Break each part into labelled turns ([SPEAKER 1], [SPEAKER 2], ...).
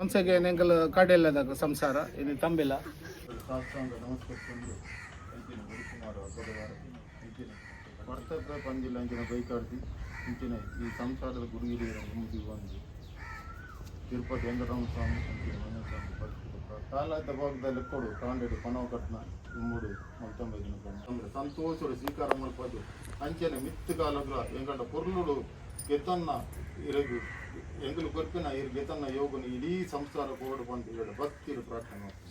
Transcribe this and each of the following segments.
[SPEAKER 1] ಒಂದ್ಸಗೆ ನೆಂಗಲ್ ಕಡೆಯಲ್ಲದಾಗ ಸಂಸಾರ ಇಲ್ಲಿ ತಂಬಿಲ್ಲ.
[SPEAKER 2] ಅಂಚಿನ ಇಂಚಿನ ಈ ಸಂಸಾರದ ಗುರು ಹಿರಿಯರ ಮುಂದೆ ಬಂದು ತಿರುಪತಿ ವೆಂಕಟರಾಮ ಸ್ವಾಮಿ ಕೊಡು ಕಾಂಡೆಡು ಪಣವ ಕಟ್ನ ಇಮ್ಮೂಡು ಸಂತೋಷಡು ಸ್ವೀಕಾರ ಮಲ್ಪದು ಅಂಚೆನೆ ಮಿತ್ತು ಕಾಲಗ್ರ ಎಂಗಂಡ ಪೊರ್ಲುಡು ಗೆದ್ದನ್ನ ಇರಗು ಎಂಗುಲು ಕೊರ್ಪಿನ ಇರು ಗೆದ್ದನ್ನ ಯೋಗನ ಇಡೀ ಸಂಸಾರ ಕೋಡು ಬಂದು ಇರಡ ಭಕ್ತಿರು ಪ್ರಾರ್ಥನೆ ಮಾಡ್ತೀನಿ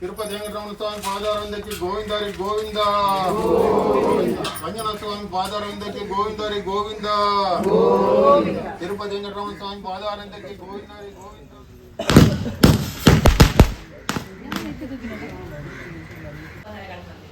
[SPEAKER 2] ತಿರುಪತಿ ವೆಂಕಟರಮಣ ಸ್ವಾಮಿ ಪಾದಾರೊಂದಕ್ಕೆ ಗೋವಿಂದಾರಿ ಗೋವಿಂದ ರಂಜನ ಸ್ವಾಮಿ ಪಾದಾರೊಂದಕ್ಕೆ ಗೋವಿಂದಾರಿ ಗೋವಿಂದ ತಿರುಪತಿ ವೆಂಕಟರಮಣ ಸ್ವಾಮಿ ಪಾದಾರೊಂದಕ್ಕೆ ಗೋವಿಂದಾರಿ ಗೋವಿಂದ Gracias.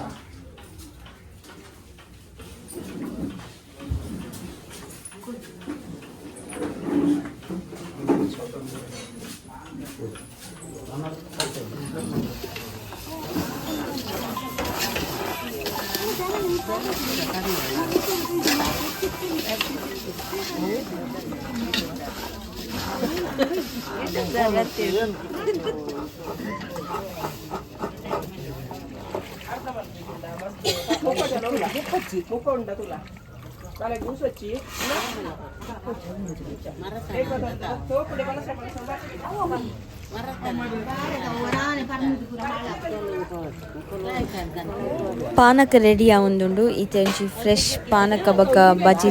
[SPEAKER 1] 똑같지,
[SPEAKER 3] 똑같은다, 돌아. 나를 웃었지. 말았어. 내가 더, 더, 내가 나서 말았어.
[SPEAKER 4] ಪಾನಕ ರೆಡಿ ಆವೊಂದುಂಡು ಈತೆಂಚಿ ಫ್ರೆಶ್ ಪಾನಕ ಬೊಕ ಬಜಿ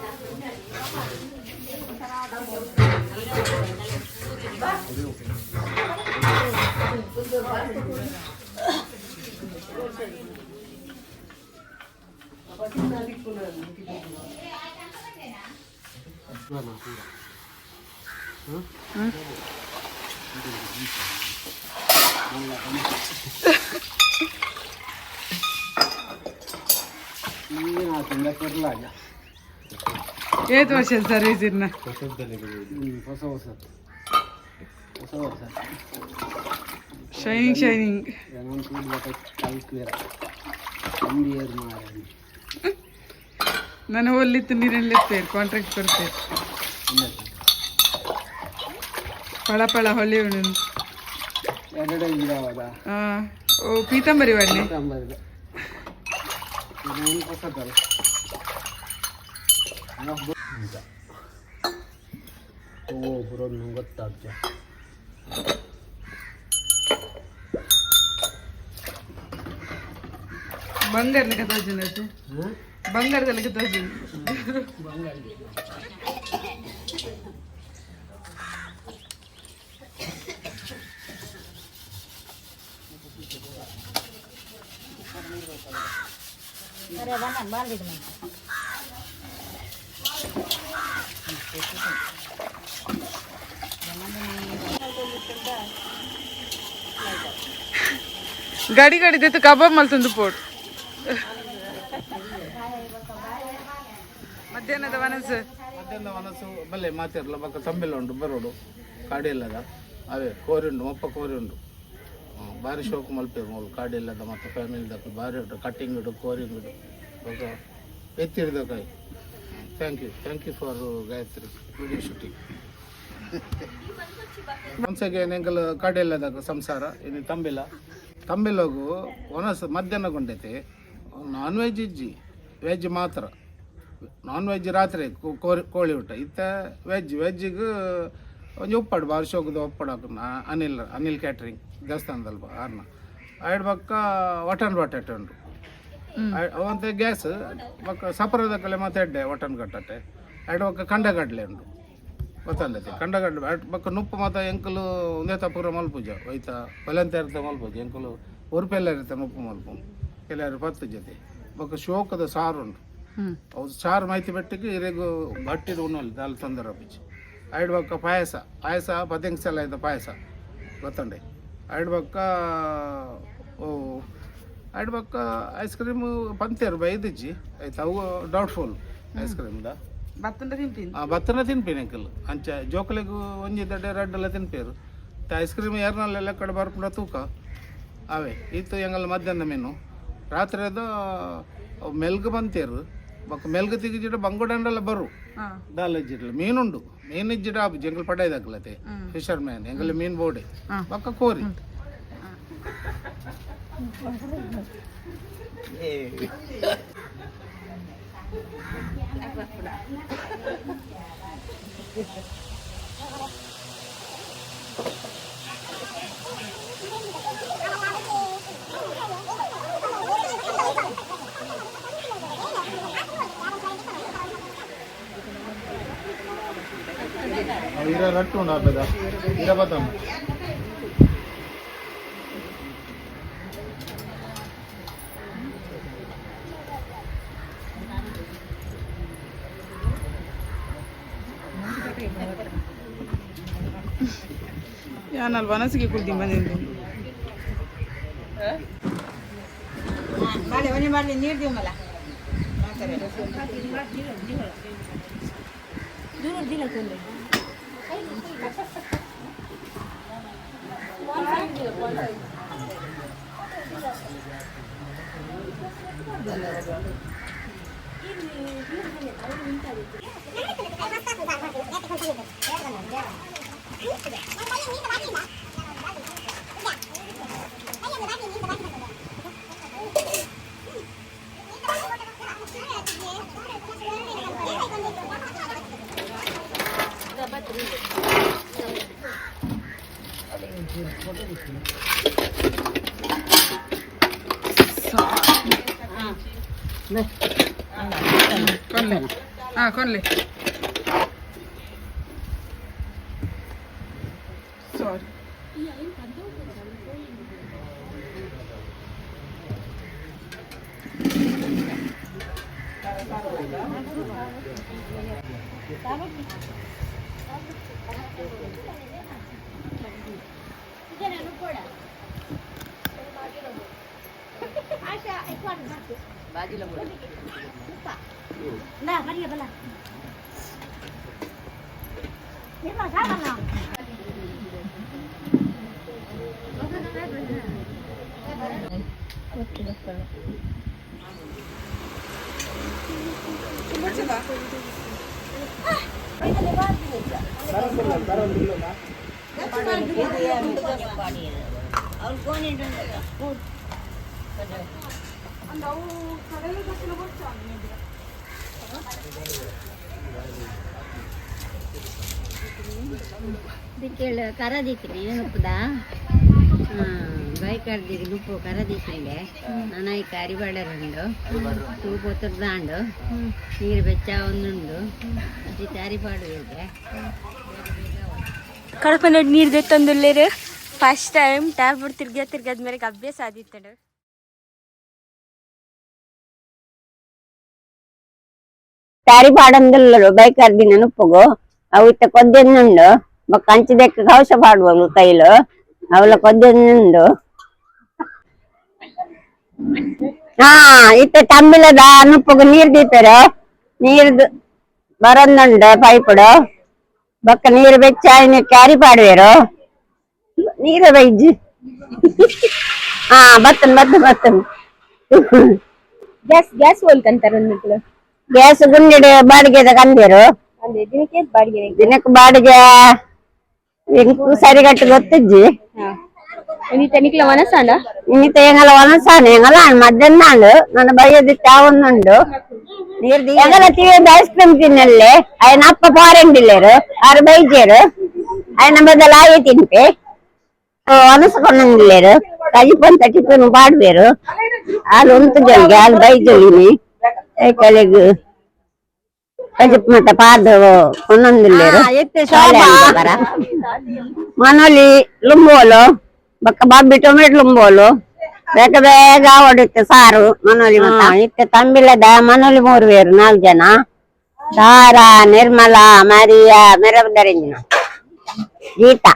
[SPEAKER 1] ಚಾರ್ ಉಂಡಲ್ಲ.
[SPEAKER 5] ಏತ್ ವರ್ಷ ಸರ್ವಿಸ್ ಇರ್ನ ಶೈನಿಂಗ್ ಶೈನಿಂಗ್ ನಾನು ಹೋಲಿತ್ತು ನೀರಲ್ಲಿ ಇರ್ತೇವೆ ಕಾಂಟ್ರಾಕ್ಟ್ ಕೊಡ್ತೇವೆ ಪಳ ಪಳ ಹೊಳಿ ಉಂಡು ಆ, ಓ ಪೀತಾಂಬರಿ ಬನ್ನಿ ಬಂಗಾರ బంగారు తలకుతో అరే బాగా బాగా గడి గడి తెత్తు కబాబ్ మళ్ళీ తుందు పోడు ಮಧ್ಯಾಹ್ನದ ವನಸು.
[SPEAKER 1] ಮಧ್ಯಾಹ್ನ ಮನಸ್ಸು ಬಲ್ಲೆ ಮಾತಿರಲ್ಲ ಬಕ್ಕ ತಂಬಿಲ್ಲ ಉಂಟು ಬರೋಡು. ಕಾಡಿ ಇಲ್ಲದ? ಅವೇ, ಕೋರಿ ಉಂಡು ಒಪ್ಪ ಕೋರಿ ಉಂಡು. ಭಾರಿ ಶೋಕು ಮಲ್ಪಿರು ಮೂಲು ಕಾಡಿ ಇಲ್ಲದ ಮತ್ತು ಫ್ಯಾಮಿಲಿ ಭಾರಿ ಉಂಟು. ಕಟ್ಟಿಂಗ್ ಇಡು ಕೋರಿಂಗ್ ಇಡು ಬೊಕ ಎತ್ತಿರಿದ ಕೈ. Thank you thank you for Gayathri. Video shooting ಮನ್ಸಿಗೆ ನೆಂಗಲ್ ಕಡೆಯಲ್ಲದಾಗ ಸಂಸಾರ, ಇನ್ನು ತಂಬಿಲ ತಂಬಿಲಗು ಒನಸ್ ಮಧ್ಯಾಹ್ನ ಗೊಂಡೈತೆ ನಾನ್ ವೆಜ್ ಇಜ್ಜಿ ವೆಜ್ ಮಾತ್ರ. ನಾನ್ ವೆಜ್ ರಾತ್ರಿ ಕೋರಿ ಕೋಳಿ ಊಟ. ಇತ್ತ ವೆಜ್ ವೆಜ್ಜಿಗೆ ಒಂದು ಉಪ್ಪಾಡು ಬಾರಿ ಶೋಕದ ಉಪ್ಪಾಡು ಅನಿಲ್ ಅನಿಲ್ ಕ್ಯಾಟ್ರಿಂಗ್ ದೇವಸ್ಥಾನದಲ್ಲಿ ಆರ್ನ. ಎರಡು ಬಕ್ಕ ವಟನ್ ಬಟಾಟೆ ಅವಂತೆ ಗ್ಯಾಸ್ ಬಕ್ಕ ಸಪರದ ಕಲೆ ಮತ್ತೆ ಎಡ್ಡೆ ವಟನ್ ಕಟ್ಟಟೆ ಎರಡು ಬಕ್ಕ ಕಂಡಗಡ್ಲೆ ಉಂಟು. ಗೊತ್ತಲ್ಲೈತಿ? ಕಂಡಗಡ್ಲೆ ಎರಡು ಬಕ್ಕ ನುಪ್ಪು ಮಾತ ಎಂಕಲು ಒಂದೇ ತಪ್ಪುರ ಮಲ್ಪೂಜ ಹೋಯ್ತ ಬಲಂತ ಇರ್ತ ಮಲ್ಪೂಜ ಎಂಕಲು ಉರುಪೆಲ್ಲ ಇರುತ್ತೆ ನುಪ್ಪು ಮಲ್ಪು ಕೆಲವರು ಪತ್ತು ಜೊತೆ ಬಕ್ಕ ಶೋಕದ ಸಾರು ಉಂಟು ಅವ್ರು ಸಾರು ಮಾಹಿತಿ ಬೆಟ್ಟಕ್ಕೆ ಇರೆಗು ಗಟ್ಟಿದ ಉಣ್ಣಲ್ಲಿ ದಾಲ್ ತೊಂದರೆ ಬಿಚ್ಚಿ ಐಡ್ ಬಕ್ಕ ಪಾಯಸ ಪಾಯಸ ಪದಿಂಗ್ ಸಲ ಇದ್ದ ಪಾಯಸ ಗೊತ್ತಂಡೆ ಐಡ್ ಬಕ್ಕ ಓ ಐಡ್ ಬಕ್ಕ ಐಸ್ ಕ್ರೀಮ್ ಪಂತೇರು ಬೈದಿಜ್ಜಿ ಆಯ್ತು ಅವು ಡೌಟ್ಫುಲ್ ಐಸ್ ಕ್ರೀಮ್ದ
[SPEAKER 5] ತಿಂತೀನಿ?
[SPEAKER 1] ಆ ಭತ್ತನ ತಿನ್ಪಿನಿ ಅಂಕಲ್ ಅಂಚ ಜೋಕಲಿಗೂ ಒಂಜಿ ದಡ್ಡೆ ರೆಡ್ ಎಲ್ಲ ತಿನ್ಪೇರು. ಐಸ್ ಕ್ರೀಮ್ ಏರ್ನಲ್ಲೆಲ್ಲ ಕಡೆ ಬರ್ಕೊಂಡ ತೂಕ. ಅವೇ ಇತ್ತು ಹೆಂಗಲ್ಲ ಮಧ್ಯಾಹ್ನ ಮೀನು ರಾತ್ರಿ ಅದು ಮೆಲ್ಗ್ ಬಂತೇರು ಬೊಕ್ಕ ಜಿಡ ತೆಗಿಜಿಡ ಬಂಗುಡಂಡೆಲ್ಲ ಬರು.
[SPEAKER 5] ಹಾ.
[SPEAKER 1] ಜಿಡ್ಲ ಮೀನುಂಡು. ಮೀನು ಇಜ್ಜಿಡ ಆಪು. ಜಂಗಲ್ ಪಡಾಯ್ದಾಗ್ಲತೆ ಫಿಶರ್ ಮ್ಯಾನ್ ಎಂಗಲ್ ಮೀನ್ ಬೋಡೆ. ಬೊಕ್ಕ ಕೋರಿ.
[SPEAKER 2] ಇರ ರಟ್ಟು ಉಂಡು ಹಬ್ಬದ ಇರ ಬತ್ತಮ್ಮ
[SPEAKER 5] ಯಾನಲ್ಲಿ ವನಸಿಗೆ ಕುಡ್ದು धन्यवाद Ah, సారీ Thank you. બાજુલા ના કરીએ ભલા એમાં શા બનાવ Gracias. ಸಾರಿ
[SPEAKER 6] ಇದಕ್ಕೆ ಕರದಿಕ್ಕಿನಿ ನೆನಪುದಾ ಬೈಕ್ ಕರ್ದಿಗೆ ನುಪ್ಪು ಕರದಿಕ್ಕಿಂಡೆ ನನಗೆ ಅರಿಬಾಡರುಂಡು ತೂಪು ಒತ್ತರ್ದಾಂಡು ನೀರು ಬೆಚ್ಚ ಒಂದುಂಡು. ಅಜಿತ್ ಅರಿಪಾಡು ಇದೆ
[SPEAKER 4] ಕಡಪ ನೋಡಿ ನೀರು ದೆತ್ತೊಂದುಲ್ಲೇರು ಫಸ್ಟ್ ಟೈಮ್ ಟ್ಯಾಬ್ ಬಿಡ್ ತಿರ್ಗ ತಿರ್ಗದ ಮೇಲೆ ಅಭ್ಯಾಸ ಆದಿತ್ತಡು
[SPEAKER 6] ತಾರಿ ಪಾಡಂದುಲ್ಲರು ಬೈಕ್ ಕರ್ದಿನ ನುಪ್ಪುಗು ಅವು ಇತ್ತ ಕೊದ್ದೆನ್ನುಂಡು ಬೊಕ್ಕ ಅಂಚಿದೆಕ್ಕ ಕವಶ ಪಾಡುವಳು ಕೈಲು. ಅವಳ ಕೊದ್ದೆನ್ನುಂಡು ಹಾ, ಇತ್ತ ತಂಬಿಲದ ನುಪ್ಪುಗು ನೀರ್ ದೀಪೆರು ನೀರ್ದು ಬರೊಂದುಂಡು ಪೈಪುಡು ಬೊಕ್ಕ ನೀರು ಬೆಚ್ಚ ಇನ್ನು ಕ್ಯಾರಿ ಪಾಡುವೆರು ನೀರ ಬೈಜಿ ಹಾ ಬತ್ತನ್ ಬತ್ತನ್ ಬತ್ತನ್
[SPEAKER 4] ಗ್ಯಾಸ್ ಗ್ಯಾಸ್ ಹೋಲ್ಕಂತಾರ ಒಂದು
[SPEAKER 6] ಗ್ಯಾಸ್ ಗುಂಡಿಡೆ ಬಾಡಿಗೆ ಕಂದಿರು
[SPEAKER 4] ಅಂದ್ರೆ ದಿನಕ್ಕೆ ಬಾಡಿಗೆ
[SPEAKER 6] ದಿನಕ್ಕೆ ಬಾಡಿಗೆ ಎಂಕು ಸರಿಗಟ್ಟು ಗೊತ್ತಿಜ್ಜಿ
[SPEAKER 4] ಒಂದಿತ್ತ నీకు వనసాండా
[SPEAKER 6] నీతో ఎంగల వనసాను ఎంగల మధ్యాహ్నాలు నన్ను బయ్యది తావుండు ఎంగల తీయండి ఐస్ క్రీమ్ తిన్నల్లే ఆయన అప్ప పారెండిల్లేరు ఆరు బయచేరు ఆయన బదులు ఆయ తినిపి వనసకొండలేరు కజిపోను తట్టిపోను పాడువేరు వాళ్ళు ఉంత జొలిగి వాళ్ళు బయజొలిని కలిగి கஜிப்மத்த பாது கொண்டு வந்துள்ளேரு மனோலி லும்போலோ ಬಕ್ಕ ಟೊಮೆಟೊ ಲುಂಬೋಲು ಬೇಗ ಬೇಗ ಹೊಡಿತು ಸಾರು ಮನೋಲಿ ಇಟ್ಟು ತಂಬಿಲ್ಲದ ಮನೋಲಿ ಮೂರು ಬೇರು ನಾಲ್ಕು ಜನ ದಾರ ನಿರ್ಮಲ ಮರಿಯ ಮೆರಬದರಿಂಜಿನ ಗೀತಾ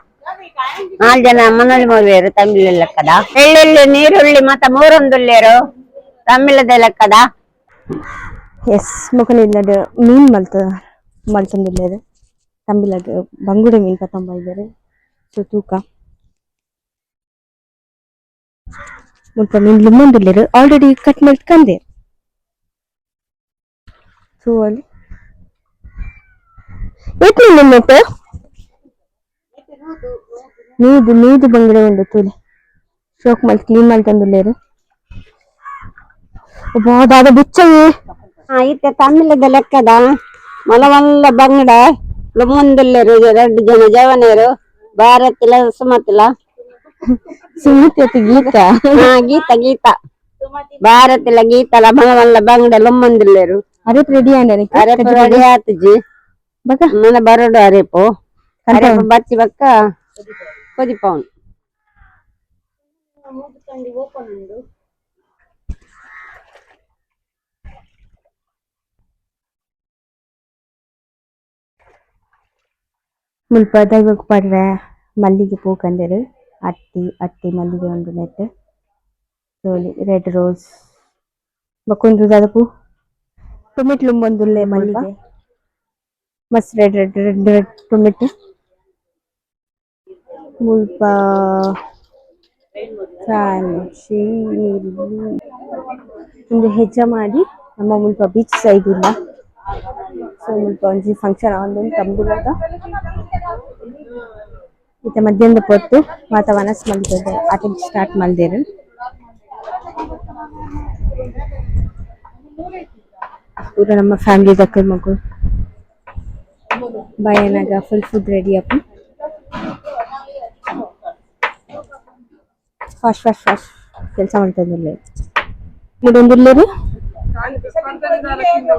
[SPEAKER 6] ನಾಲ್ಕು ಜನ ಮನೋಲಿ ಮೂರು ಬೇರು ತಂಬಿಲ ಲೆಕ್ಕದ ಎಳ್ಳುಳ್ಳಿ ನೀರುಳ್ಳಿ ಮತ್ತ ಮೂರೊಂದುಳ್ಳೇರು ತಂಬಿಲದ ಲೆಕ್ಕದ
[SPEAKER 4] ಎಸ್ ಮುಖನಿಲ್ಲದ ಮೀನ್ ಮಲ್ತ ಮಲ್ತಂದಿಲ್ಲೇದು ತಂಬಿಲಾಗ ಬಂಗುಡೆ ಮೀನ್ ಪತ್ತಂಬ ಇದ್ದಾರೆ ಸೊ ತೂಕ ಮುಲ್ಪ ಮೀನ್ ಲುಮ್ಮಂದಿಲ್ಲರು ಆಲ್ರೆಡಿ ಕಟ್ ಮಾಡಿ ಕಂದೆ ಸೊ ಅಲ್ಲಿ ಏತ್ ಮೀನ್ ನೆಟ್ಟು ನೀದು ನೀದು ಬಂಗುಡೆ ಉಂಡು ತೂಲೆ ಶೋಕ್ ಮಲ್ ಕ್ಲೀನ್ ಮಲ್ತಂದಿಲ್ಲೇರು ಒಬ್ಬ ದಾದ ಬುಚ್ಚವೇ
[SPEAKER 6] ಆ ಇತ್ತೆ ತಮಿಳದ ಲೆಕ್ಕದ ಮಲವಲ್ಲ ಬಂಗಡ ಲುಮ್ಮಂದುಲ್ಲೇರು ಎರಡು ಜನ ಜವನೇರು ಭಾರತಿಲ ಸುಮತಿಲ
[SPEAKER 4] Singit ya
[SPEAKER 6] tigita. Ah, gita gita. Barat lagi gita labang
[SPEAKER 4] labang dalumon dileru.
[SPEAKER 6] Arep ready anda
[SPEAKER 4] nih.
[SPEAKER 6] Arep ready atu ji. Baka. Mana baru do
[SPEAKER 4] arepo. Arepo baci baka. Kodi pound. ಮುಲ್ಪದಾಗ Padre ಮಲ್ಲಿಗೆ ಪೂಕಂದಿರು ಅಟ್ಟಿ ಅಟ್ಟಿ ಮಲ್ಲಿಗೆ ಉಂಡು ನೆಟ್ ಸೋಲಿ red rose ಬಕ್ಕೊಂದು ದಾದ ಪೂ ಟೊಮೆಟೊ ಒಂದುಲ್ಲೆ ಮಲ್ಲಿಗೆ. ಮಸ್ತ್ red red red red tomato. ಮುಲ್ಪ ಸಾಂಚಿ ಒಂದು ಹೆಜ್ಜೆ ಮಾಡಿ. ನಮ್ಮ ಮುಲ್ಪ ಬೀಚ್ ಸೈಡ್ ಇಲ್ಲ. ಸೊ ಮುಲ್ಪ ಒಂಜಿ ಫಂಕ್ಷನ್ ಆವೊಂದು ತಂಬುಲದ ಇತ್ತೆ ಮಧ್ಯಾಹ್ನದ ಪೊತ್ತು ಮಾತ ವನಸ್ ಮಲ್ತದೆ ಆಟಿಗೆ ಸ್ಟಾರ್ಟ್ ಮಲ್ದೇರು ಪೂರ ನಮ್ಮ ಫ್ಯಾಮಿಲಿ ದಕ್ಕ ಮಗು ಬಯನಾಗ ಫುಲ್ ಫುಡ್ ರೆಡಿ ಅಪ್ಪ ಫಾಸ್ಟ್ ಫಾಸ್ಟ್ ಫಾಸ್ಟ್ ಕೆಲಸ ಮಾಡ್ತದಿಲ್ಲ ಮುಡೊಂದಿಲ್ಲೇರು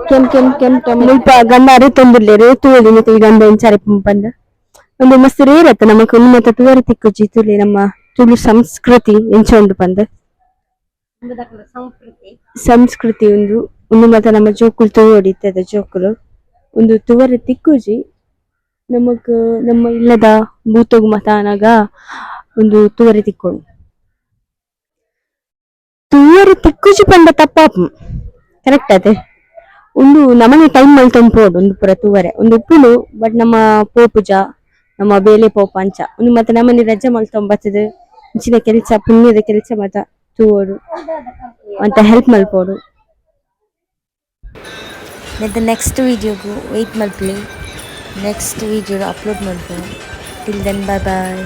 [SPEAKER 4] ಕೆಂ ಕೆಂ ಕೆಂ ಕೆಂ ಮುಲ್ಪ ಗಂಡಾರು ತೊಂದುಲ್ಲೇರು ತೂಲಿ ಮತ್ತೆ ಈ ಗಂಡ ಒಂಚಾರಿ ಬಂದ ಒಂದು ಮಸ್ತ್ ರೇರತ್ತ ನಮಕ್ ಒಂದು ಮತ ತೂವರಿ ತಿಕ್ಕುಜಿ ನಮ್ಮ ತುಳು ಸಂಸ್ಕೃತಿ ಎಂಚ ಉಂಡು ಪಂದ್. ಸಂಸ್ಕೃತಿ ಒಂದು ಒಂದು ಮತ ನಮ್ಮ ಜೋಕುಲು ತೂ ಹೊಡಿತದ, ಜೋಕುಲು. ಒಂದು ತುವರಿ ತಿಕ್ಕುಜಿ ನಮಗ, ನಮ್ಮ ಇಲ್ಲದ ಬೂತೋಗು ಮತಾನಾಗ ಒಂದು ತುವರಿ ತಿಕ್ಕೊಂಡು ತುವರೆ ತಿಕ್ಕುಜಿ ಪಂಡ ತಪ್ಪಾಪು ಕರೆಕ್ಟ್ ಅದೇ. ಒಂದು ನಮನೆ ಟೈಮ್ ಅಲ್ಲಿ ತಂಪೋಡು ಒಂದು ಪುರ ತುವರೆ. ಒಂದು ಉಪ್ಪುಲು ಬಟ್ ನಮ್ಮ ಪೋಪುಜ ನಮ್ಮ ಬೇಲೆ ಪೋಪ ಒಂದು ಮತ್ತೆ ನಮ್ಮನೆ ರಜೆ ಮಲ್ ತೊಂಬತ್ತದು. ಇಂಚಿನ ಕೆಲಸ, ಪುಣ್ಯದ ಕೆಲಸ ಮತ ತೂವರು ಅಂತ ಹೆಲ್ಪ್ ಮಲ್ಪೋಡು ನೆಕ್ಸ್ಟ್ ನೆಕ್ಸ್ಟ್ ವಿಡಿಯೋಗು ವೆಯ್ಟ್ ಮಲ್ಪಲಿ ನೆಕ್ಸ್ಟ್ ವಿಡಿಯೋ ಅಪ್ಲೋಡ್ ಮಾಡ್ಬೋದು ಟಿಲ್ ದೆನ್ ಬಾಯ್ ಬಾಯ್